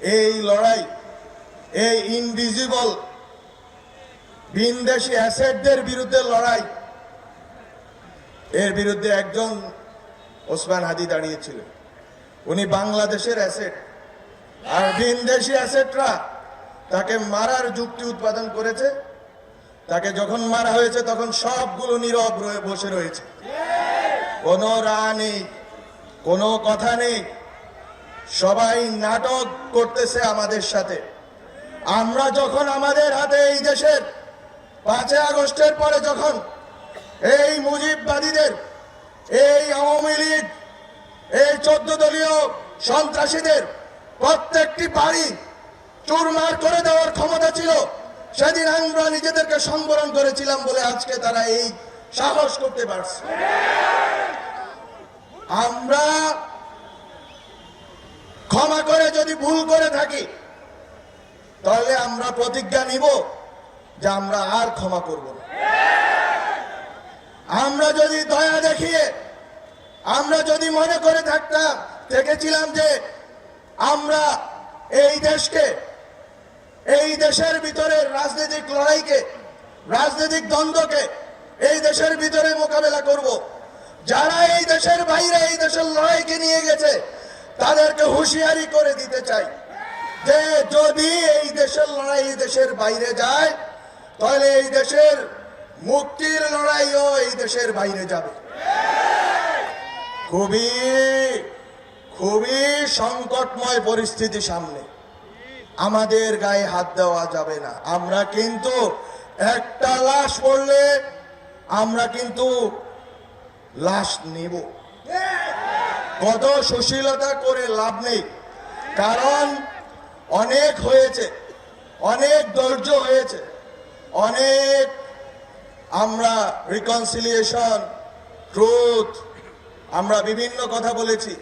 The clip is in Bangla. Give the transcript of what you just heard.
এই লড়াই, এই ইনভিজিবল ভিনদেশি অ্যাসেটদের বিরুদ্ধে লড়াই, এর বিরুদ্ধে একজন ওসমান হাদি দাঁড়িয়েছিলেন। উনি বাংলাদেশের অ্যাসেট। আর ভিনদেশি অ্যাসেটরা তাকে মারার যুক্তি উৎপাদন করেছে। তাকে যখন মারা হয়েছে, তখন সবগুলো নীরব বসে রয়েছে। কোনো রা নেই, কোনো কথা নেই। সবাই নাটক করতেছে আমাদের সাথে। আমরা যখন আমাদের হাতে এই দেশের পাঁচই আগস্টের পরে যখন এই মুজিববাদীদের, এই আওয়ামী লীগ, এই চোদ্দ দলীয় সন্ত্রাসীদের প্রত্যেকটি বাড়ি চুরমার করে দেওয়ার ক্ষমতা ছিল, সেদিন আমরা নিজেদেরকে সংবরণ করেছিলাম বলে আজকে তারা এই সাহস করতে পারছে। আমরা ক্ষমা করে যদি ভুল করে থাকি, তাহলে আমরা প্রতিজ্ঞা নিব যে আমরা আর ক্ষমা করব না। আমরা যদি দয়া দেখিয়ে, আমরা যদি মনে করে থাকতাম, দেখেছিলাম যে আমরা এই দেশকে, এই দেশের ভিতরে রাজনৈতিক লড়াইকে, রাজনৈতিক দ্বন্দ্বকে এই দেশের ভিতরে মোকাবেলা করব। যারা এই দেশের বাইরে, এই দেশের লড়াইকে নিয়ে গেছে তাদেরকে হুঁশিয়ারি করে দিতে চাই যে যদি এই দেশের লড়াই এই দেশের বাইরে যায়, তাহলে এই দেশের মুক্তির লড়াইও এই দেশের বাইরে যাবে। খুবই খুবই সংকটময় পরিস্থিতি সামনে। আমাদের গায়ে হাত দেওয়া যাবে না। আমরা কিন্তু একটা লাশ পড়লে আমরা কিন্তু লাশ নিব। কত সুশীলতা করে লাভ নেই। কারণ অনেক হয়েছে, অনেক ধৈর্য হয়েছে, অনেক আমরা রিকনসিলিয়েশন ট্রুথ আমরা বিভিন্ন কথা বলেছি।